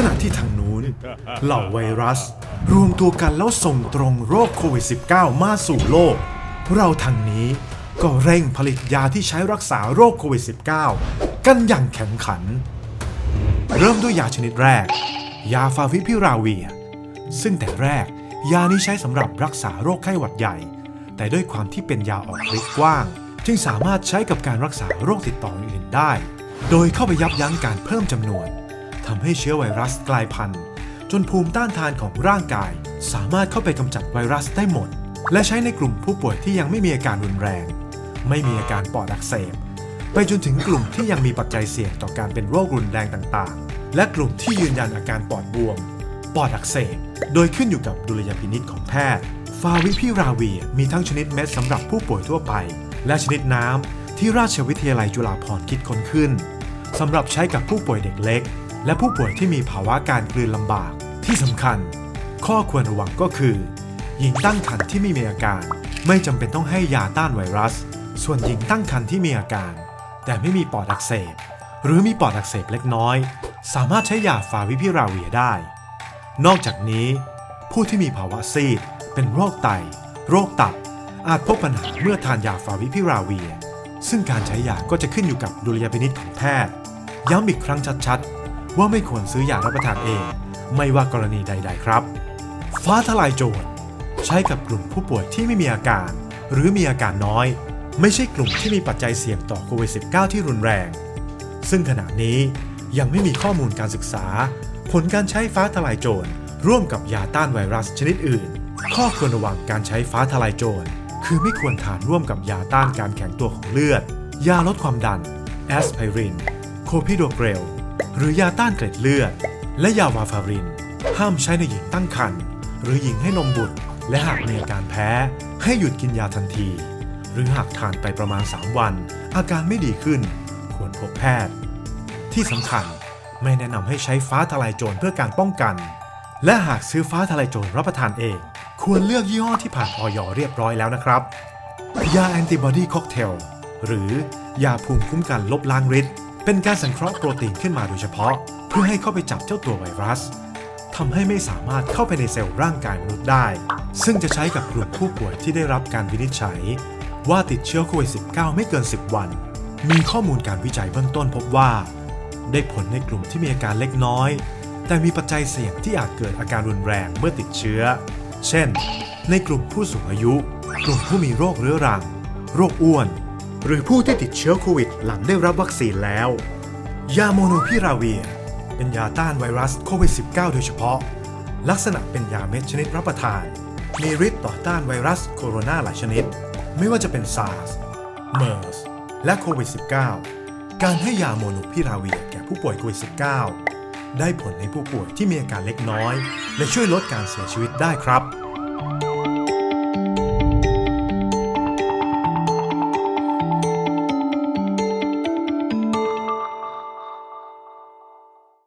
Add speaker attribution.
Speaker 1: ขณะที่ทางนู้น เหล่าไวรัส รวมตัวกันแล้วส่งตรงโรคโควิด -19 มาสู่โลก เราทางนี้ก็เร่งผลิตยาที่ใช้รักษาโรคโควิด -19 กันอย่างแข็งขัน เริ่มด้วยยาชนิดแรก ยาฟาวิพิราเวีย ซึ่งแต่แรก ยานี้ใช้สำหรับรักษาโรคไข้หวัดใหญ่ แต่ด้วยความที่เป็นยาออกฤทธิ์กว้าง จึงสามารถใช้กับการรักษาโรคติดต่ออื่นๆได้ โดยเข้าไปยับยั้งการเพิ่มจำนวน ทำให้เชื้อไวรัสกลายพันธุ์จนภูมิต้านทานของร่างกาย สามารถเข้าไปกำจัดไวรัสได้หมด และใช้ในกลุ่มผู้ป่วยที่ยังไม่มีอาการรุนแรง ไม่มีอาการปอดอักเสบ ไปจนถึงกลุ่มที่ยังมีปัจจัยเสี่ยงต่อการเป็นโรครุนแรงต่างๆ และกลุ่มที่ยืนยันอาการปอดบวม ปอดอักเสบ โดยขึ้นอยู่กับดุลยพินิษของแพทย์ ฟาวิพิราเวียมีทั้งชนิดเม็ดสำหรับผู้ป่วยทั่วไป และชนิดน้ำที่ราชวิทยาลัยจุฬาภรณ์คิดค้นขึ้นสำหรับใช้กับผู้ป่วยเด็กเล็ก และผู้ป่วยที่มีภาวะการกลืนลำบาก ที่สำคัญ ข้อควรระวังก็คือ หญิงตั้งครรภ์ที่ไม่มีอาการ ไม่จำเป็นต้องให้ยาต้านไวรัส ส่วนหญิงตั้งครรภ์ที่มีอาการ แต่ไม่มีปอดอักเสบ หรือมีปอดอักเสบเล็กน้อย สามารถใช้ยาฟาวิพิราเวียได้ นอกจากนี้ ผู้ที่มีภาวะซีดเป็นโรคไต โรคตับ อาจพบปัญหาเมื่อทานยาฟาวิพิราเวีย ซึ่งการใช้ยาก็จะขึ้นอยู่กับดุลยพินิจของแพทย์ ย้ำอีกครั้งชัดๆ ว่าไม่ควรซื้อยารับประทานเอง ไม่ว่ากรณีใด ๆ ครับ ฟ้าทลายโจรใช้กับกลุ่มผู้ป่วยที่ไม่มีอาการ หรือมีอาการน้อย ไม่ใช่กลุ่มที่มีปัจจัยเสี่ยงต่อโควิด -19 ที่รุนแรง ซึ่งขณะนี้ยังไม่มีข้อมูลการศึกษา ผลการใช้ฟ้าทลายโจรร่วมกับยาต้านไวรัสชนิดอื่น ข้อควรระวังการใช้ฟ้าทลายโจรคือไม่ควรทานร่วมกับยาต้านการแข็งตัวของเลือด ยาลดความดัน แอสไพริน โคพิโดเกรล หรือยาต้านเกล็ดเลือด และยาวาฟาริน ห้ามใช้ในหญิงตั้งครรภ์หรือหญิงให้นมบุตร และหากมีอาการแพ้ ให้หยุดกินยาทันที หรือหากทานไปประมาณ 3 วัน อาการไม่ดีขึ้น ควรพบแพทย์ ที่สำคัญไม่แนะนำให้ใช้ฟ้าทลายโจรเพื่อการป้องกัน และหากซื้อฟ้าทลายโจรรับประทานเอง ควรเลือกยี่ห้อที่ผ่านออยเรียบร้อยแล้วนะครับ ยาแอนติบอดีค็อกเทลหรือยาภูมิคุ้มกันลบล้างฤทธิ์ เป็นการสังเคราะห์โปรตีนขึ้นมาโดยเฉพาะ เพื่อให้เข้าไปจับเจ้าตัวไวรัสทำให้ไม่สามารถเข้าไปในเซลล์ร่างกายมนุษย์ได้ ซึ่งจะใช้กับกลุ่มผู้ป่วยที่ได้รับการวินิจฉัย ว่าติดเชื้อโควิด -19 ไม่เกิน 10 วัน มีข้อมูลการวิจัยเบื้องต้นพบว่า ได้ผลในกลุ่มที่มีอาการเล็กน้อย แต่มีปัจจัยเสี่ยงที่อาจเกิดอาการรุนแรงเมื่อติดเชื้อ เช่น ในกลุ่มผู้สูงอายุ กลุ่มผู้มีโรคเรื้อรัง โรคอ้วน หรือผู้ที่ติดเชื้อโควิดหลังได้รับวัคซีนแล้ว ยาโมโนพิราเวีย เป็นยาต้านไวรัสโควิด -19 โดยเฉพาะ ลักษณะเป็นยาเม็ดชนิดรับประทาน มีฤทธิ์ต่อต้านไวรัสโคโรนาหลายชนิด ไม่ว่าจะเป็น SARS MERS และโควิด -19 การให้ยาโมโนพิราเวียแก่ผู้ป่วยโควิด -19 ได้ผลในผู้ป่วยที่มีอาการเล็กน้อย และช่วยลดการเสียชีวิตได้ครับ